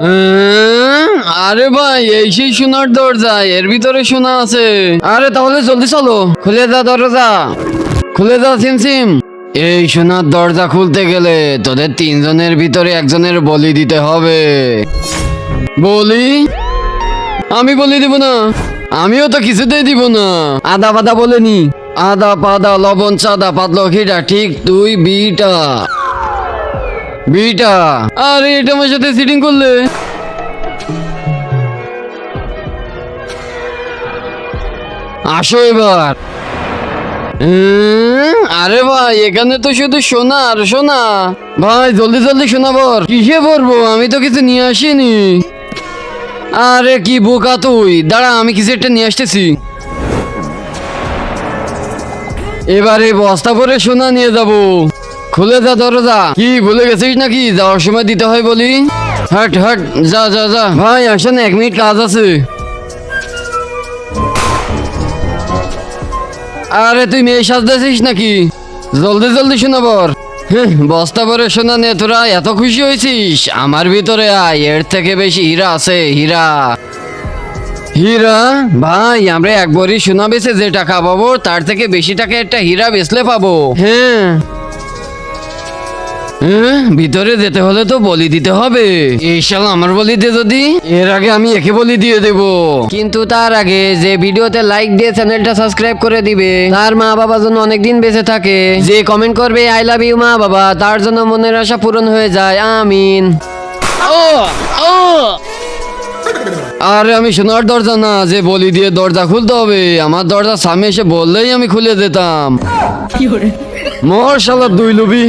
আরে ভাই এই সেই সোনার দরজা এর ভিতরে সোনা আছে। আরে তাহলে জলদি চলো। খুলে যা দরজা। খুলে যা সিমসিম এই সোনার দরজা খুলতে গেলে তোদের তিনজনের ভিতরে একজনের বলি দিতে হবে। বলি? আমি বলি দিব না। আমিও তো কিছুতেই দিব না। আদা পাদা বলেনি আদা পাদা লবণ চাদা পাতলো খিটা ঠিক তুই বিটা। বিটা আরে, এটা আমার সাথে সিটিং করলে। আসো এবার। আরে ভাই, এখানে তো শুধু সোনা আর সোনা। ভাই, জলদি জলদি সোনা বর কিসে পড়ব আমি তো কিছু নিয়ে আসিনি। আরে, কি বোকা তুই? দাঁড়া, আমি কিছু একটা নিয়ে আসতেছি। এবারে বস্তা করে সোনা নিয়ে যাব। খুলে যা দরজা। কি ভুলে গেছিস নাকি? যাওয়ার সময় দিতে হয় বলি। হাট হাট যা যা যা। ভাই আসেন এক মিনিট কাজ আছে। আরে তুই মেয়ে সাজতেছিস নাকি? জলদি জলদি শোনা বর হ্যাঁ, বস্তা ভরে শোনা নে তোরা এত খুশি হয়েছিস? আমার ভিতরে আয় এর থেকে বেশি হীরা আছে হীরা। হীরা? ভাই আমরা একবারই সোনা বেছে যে টাকা পাবো তার থেকে বেশি টাকা একটা হীরা বেচলে পাবো। হ্যাঁ, ভিতরে যেতে হলে তো বলি দিতে হবে। এই শাল আমার বলি দে যদি। এর আগে আমি একে বলি দিয়ে দেব। কিন্তু তার আগে যে ভিডিওতে লাইক দিয়ে চ্যানেলটা সাবস্ক্রাইব করে দিবে তার মা বাবা যেন অনেকদিন বেঁচে থাকে। যে কমেন্ট করবে আই লাভ ইউ মা বাবা তার জন্য মনের আশা পূরণ হয়ে যায়। আমিন। ও ও। আরে আমি সোনার দরজা না যে বলি দিয়ে দরজা খুলতে হবে। আমার দরজা সামনে এসে বললেই আমি খুলে দিতাম। মর শালা দুই লুবি।